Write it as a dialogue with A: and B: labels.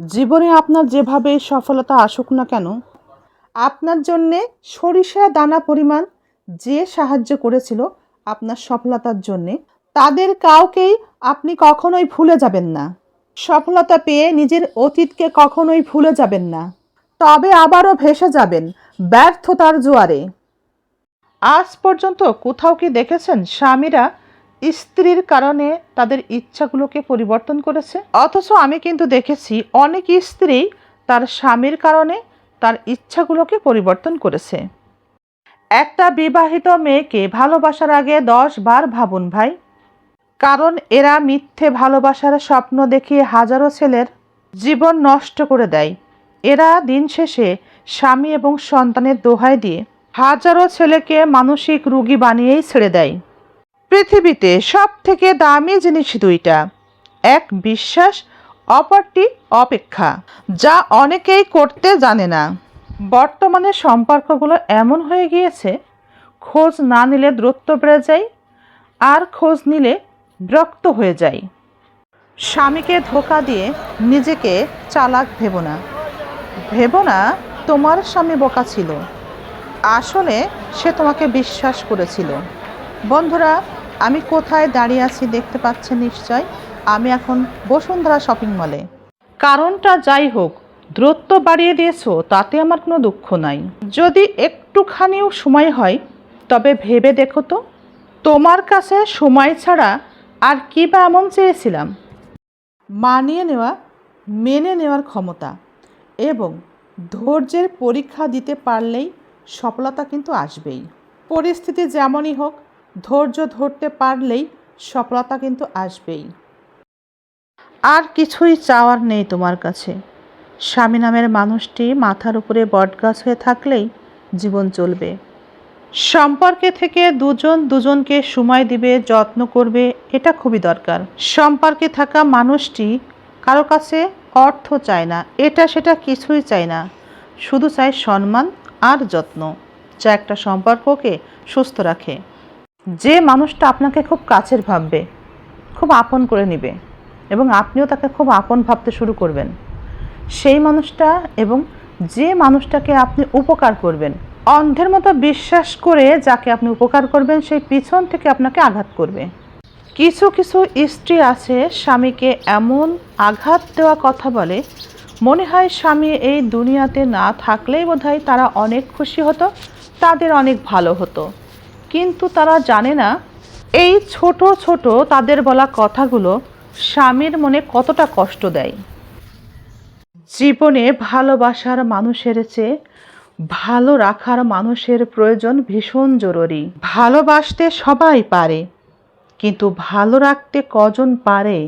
A: জীবনে আপনার যেভাবে সফলতা আসুক না কেন, আপনার জন্যে সরিষা দানা পরিমাণ যে সাহায্য করেছিল আপনার সফলতার জন্যে, তাদের কাউকেই আপনি কখনোই ভুলে যাবেন না। সফলতা পেয়ে নিজের অতীতকে কখনোই ভুলে যাবেন না। তবে আবারও ভেসে যাবেন ব্যর্থতার জোয়ারে। আজ পর্যন্ত কোথাও কি দেখেছেন স্বামীরা স্ত্রীর কারণে তাদের ইচ্ছাগুলোকে পরিবর্তন করেছে। অথচ আমি কিন্তু দেখেছি অনেক স্ত্রী তার স্বামীর কারণে তার ইচ্ছাগুলোকে পরিবর্তন করেছে। একটা বিবাহিত মেয়েকে ভালোবাসার আগে দশ বার ভাবুন ভাই। কারণ এরা মিথ্যে ভালোবাসার স্বপ্ন দেখিয়ে হাজারো ছেলের জীবন নষ্ট করে দেয়। এরা দিন শেষে স্বামী এবং সন্তানের দোহাই দিয়ে হাজারো ছেলেকে মানসিক রুগী বানিয়েই ছেড়ে দেয়। পৃথিবীতে সব থেকে দামি জিনিস দুইটা। এক, বিশ্বাস, অপরটি, অপেক্ষা, যা অনেকেই করতে জানে না। বর্তমানে সম্পর্কগুলো এমন হয়ে গিয়েছে, খোঁজ না নিলে দূরত্ব বেড়ে যায়, আর খোঁজ নিলে বিরক্ত হয়ে যায়। স্বামীকে ধোকা দিয়ে নিজেকে চালাক ভেবো না। ভেবো না তোমার স্বামী বোকা ছিল। আসলে সে তোমাকে বিশ্বাস করেছিল। বন্ধুরা আমি কোথায় দাঁড়িয়ে আছি দেখতে পাচ্ছেন নিশ্চয়। আমি এখন বসুন্ধরা শপিং মলে। কারণটা যাই হোক, দূরত্ব বাড়িয়ে দিয়েছ, তাতে আমার কোনো দুঃখ নাই। যদি একটুখানিও সময় হয়, তবে ভেবে দেখো তো। তোমার কাছে সময় ছাড়া আর কী বা এমন চেয়েছিলাম? মানিয়ে নেওয়া, মেনে নেওয়ার ক্ষমতা এবং ধৈর্যের পরীক্ষা দিতে পারলেই সফলতা কিন্তু আসবেই। পরিস্থিতি যেমনই হোক ধৈর্য ধরতে পারলেই সফলতা কিন্তু আসবেই। আর কিছুই চাওয়ার নেই তোমার কাছে। স্বামী নামের মানুষটি মাথার উপরে বটগাছ হয়ে থাকলেই জীবন চলবে। সম্পর্কে থেকে দুজন দুজনকে সময় দিবে, যত্ন করবে, এটা খুবই দরকার। সম্পর্কে থাকা মানুষটি কারও কাছে অর্থ চায় না, এটা সেটা কিছুই চায় না। শুধু চায় সম্মান আর যত্ন। যা একটা সম্পর্ককে সুস্থ রাখে। যে মানুষটা আপনাকে খুব কাছের ভাববে, খুব আপন করে নিবে এবং আপনিও তাকে খুব আপন ভাবতে শুরু করবেন। সেই মানুষটা এবং যে মানুষটাকে আপনি উপকার করবেন, অন্ধের মতো বিশ্বাস করে যাকে আপনি উপকার করবেন, সেই পিছন থেকে আপনাকে আঘাত করবে। কিছু কিছু স্ত্রী আছে, স্বামীকে এমন আঘাত দেওয়া কথা বলে, মনে হয় স্বামী এই দুনিয়াতে না থাকলেই বোধহয় তারা অনেক খুশি হতো, তাদের অনেক ভালো হতো। কিন্তু তারা জানে না। এই ছোট ছোট তাদের বলা কথাগুলো স্বামীর মনে কতটা কষ্ট দেয়। জীবনে ভালোবাসার মানুষের চেয়ে ভালো রাখার মানুষের প্রয়োজন ভীষণ জরুরি। ভালোবাসতে সবাই পারে, কিন্তু ভালো রাখতে কজন পারে?